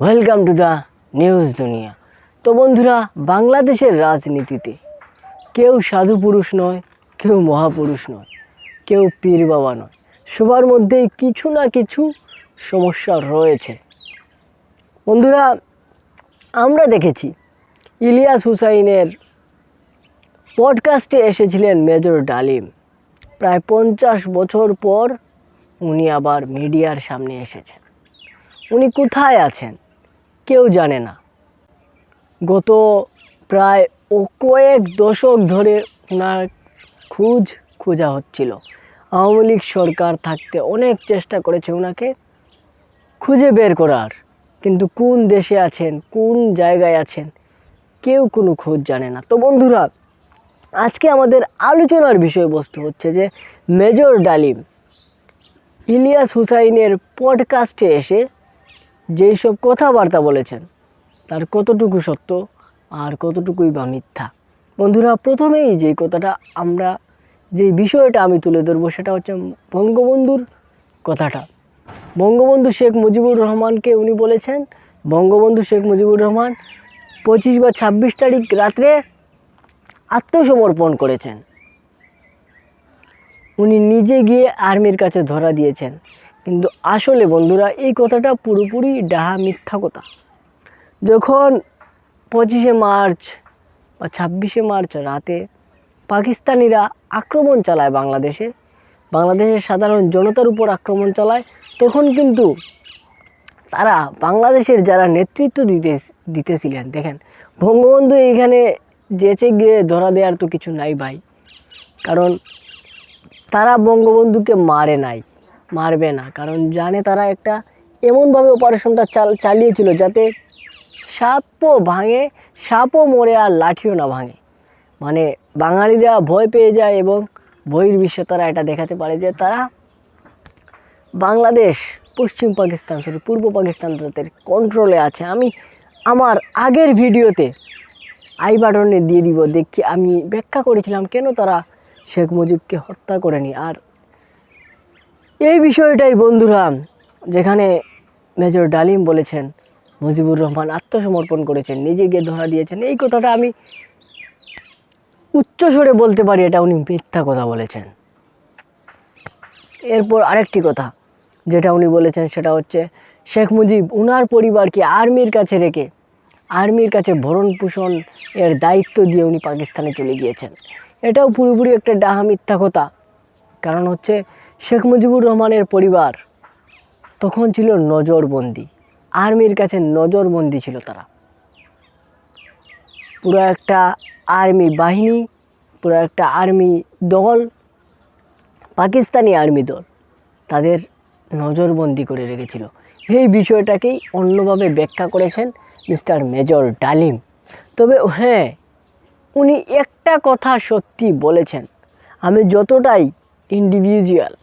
Welcome to the news দুনিয়া তো বন্ধুরা, বাংলাদেশের রাজনীতিতে কেউ সাধু পুরুষ নয়, কেউ মহাপুরুষ নয়, কেউ পীর বাবা নয়, সবার মধ্যেই কিছু না কিছু সমস্যা রয়েছে। বন্ধুরা, আমরা দেখেছি ইলিয়াস হুসাইনের পডকাস্টে এসেছিলেন মেজর ডালিম। প্রায় পঞ্চাশ বছর পর উনি আবার মিডিয়ার সামনে এসেছেন। উনি কোথায় আছেন? কেউ জানে না। গত প্রায় ও কয়েক দশক ধরে ওনার খুঁজ খোঁজা হচ্ছিল। আওয়ামী লীগ সরকার থাকতে অনেক চেষ্টা করেছে ওনাকে খুঁজে বের করার। কিন্তু কোন দেশে আছেন, কোন জায়গায় আছেন, কেউ কোনো খোঁজ জানে না। তো বন্ধুরা, আজকে আমাদের আলোচনার বিষয়বস্তু হচ্ছে যে মেজর ডালিম ইলিয়াস হুসাইনের পডকাস্টে এসে যেই সব কথাবার্তা বলেছেন, তার কতটুকু সত্য আর কতটুকুই বা মিথ্যা? বন্ধুরা, প্রথমেই যে কথাটা আমরা, যে বিষয়টা আমি তুলে ধরবো সেটা হচ্ছে বঙ্গবন্ধুর কথাটা। বঙ্গবন্ধু শেখ মুজিবুর রহমানকে উনি বলেছেন, বঙ্গবন্ধু শেখ মুজিবুর রহমান পঁচিশ বা ছাব্বিশ তারিখ রাত্রে আত্মসমর্পণ করেছেন। উনি নিজে গিয়ে আর্মির কাছে ধরা দিয়েছেন। কিন্তু আসলে বন্ধুরা, এই কথাটা পুরোপুরি ডাহা মিথ্যা কথা। যখন পঁচিশে মার্চ বা ছাব্বিশে মার্চ রাতে পাকিস্তানিরা আক্রমণ চালায় বাংলাদেশে, বাংলাদেশের সাধারণ জনতার উপর আক্রমণ চালায়, তখন কিন্তু তারা বাংলাদেশের যারা নেতৃত্ব দিতে, দিতেছিলেন, দেখেন, বঙ্গবন্ধু এইখানে যেচে গিয়ে ধরা দেওয়ার তো কিছু নাই ভাই। কারণ তারা বঙ্গবন্ধুকে মারে নাই। মারবে না। কারণ জানে তারা একটা এমনভাবে অপারেশনটা চাল চালিয়েছিল যাতে সাপও ভাঙে, সাপও মরে আর লাঠিও না ভাঙে। মানে বাঙালিরা ভয় পেয়ে যায় এবং বহির বিশ্বে তারা এটা দেখাতে পারে যে তারা বাংলাদেশ, পশ্চিম পাকিস্তান সরি পূর্ব পাকিস্তান তাদের কন্ট্রোলে আছে। আমি আমার আগের ভিডিওতে আই বাটনে দিয়ে দিব, দেখি আমি ব্যাখ্যা করেছিলাম কেন তারা শেখ মুজিবকে হত্যা করেনি। আর এই বিষয়টাই বন্ধুরা যেখানে মেজর ডালিম বলেছেন, মুজিবুর রহমান আত্মসমর্পণ করেছেন নিজে গিয়ে ধরা দিয়েছেন। এই কথাটা আমি উচ্চস্বরে বলতে পারি, এটা উনি মিথ্যা কথা বলেছেন। এরপর আরেকটি কথা, যেটা উনি বলেছেন, সেটা হচ্ছে, শেখ মুজিব উনার পরিবারকে আর্মির কাছে রেখে, আর্মির কাছে ভরণ পোষণ এর দায়িত্ব দিয়ে উনি পাকিস্তানে চলে গিয়েছেন। এটাও পুরোপুরি একটা ডাহা মিথ্যা কথা। কারণ হচ্ছে শেখ মুজিবুর রহমানের পরিবার। তখন ছিল নজরবন্দি। আর্মির কাছে নজরবন্দি ছিল তারা। পুরো একটা আর্মি বাহিনী, পুরো একটা আর্মি দল, পাকিস্তানি আর্মি দল তাদের নজরবন্দি করে রেখেছিল। এই বিষয়টাকেই অন্যভাবে ব্যাখ্যা করেছেন মিস্টার মেজর ডালিম। তবে হ্যাঁ উনি একটা কথা সত্যি বলেছেন। আমি যতটাই ইন্ডিভিজুয়াল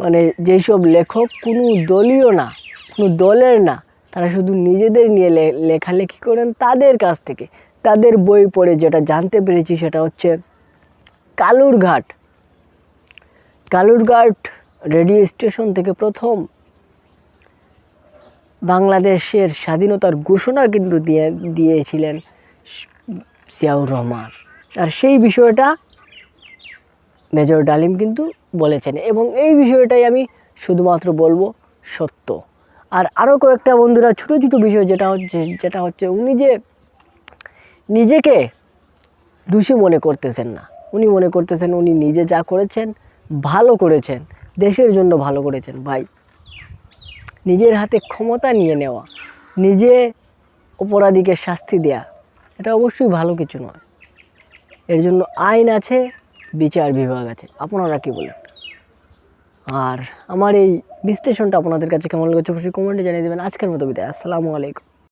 মানে যেসব লেখক কোনো দলীয় না, কোনো দলের না, তারা শুধু নিজেদের নিয়ে লেখালেখি করেন তাদের কাছ থেকে। তাদের বই পড়ে যেটা জানতে পেরেছি সেটা হচ্ছে কালুরঘাট। কালুরঘাট রেডিও স্টেশন থেকে প্রথম বাংলাদেশের স্বাধীনতার ঘোষণা কিন্তু দিয়ে, দিয়েছিলেন সিয়াউর রহমান। আর সেই বিষয়টা মেজর ডালিম কিন্তু বলেছেন। এবং এই বিষয়টাই আমি শুধুমাত্র বলব সত্য। আর আরও কয়েকটা বন্ধুরা ছোটো ছোটো বিষয় যেটা হচ্ছে যেটা হচ্ছে উনি যে নিজেকে দোষী মনে করতেছেন না। উনি মনে করতেছেন উনি নিজে যা করেছেন, ভালো করেছেন, দেশের জন্য ভালো করেছেন। ভাই, নিজের হাতে ক্ষমতা নিয়ে নেওয়া, নিজে অপরাধীকে শাস্তি দেয়া, এটা অবশ্যই ভালো কিছু নয়। এর জন্য আইন আছে বিচার বিভাগ আছে। আপনারা কী বলেন? আর আমার এই বিশ্লেষণটা আপনাদের কাছে কেমন লেগেছে অবশ্যই কমেন্টে জানিয়ে দেবেন। আজকের মতো বিদায়। আসসালামু আলাইকুম।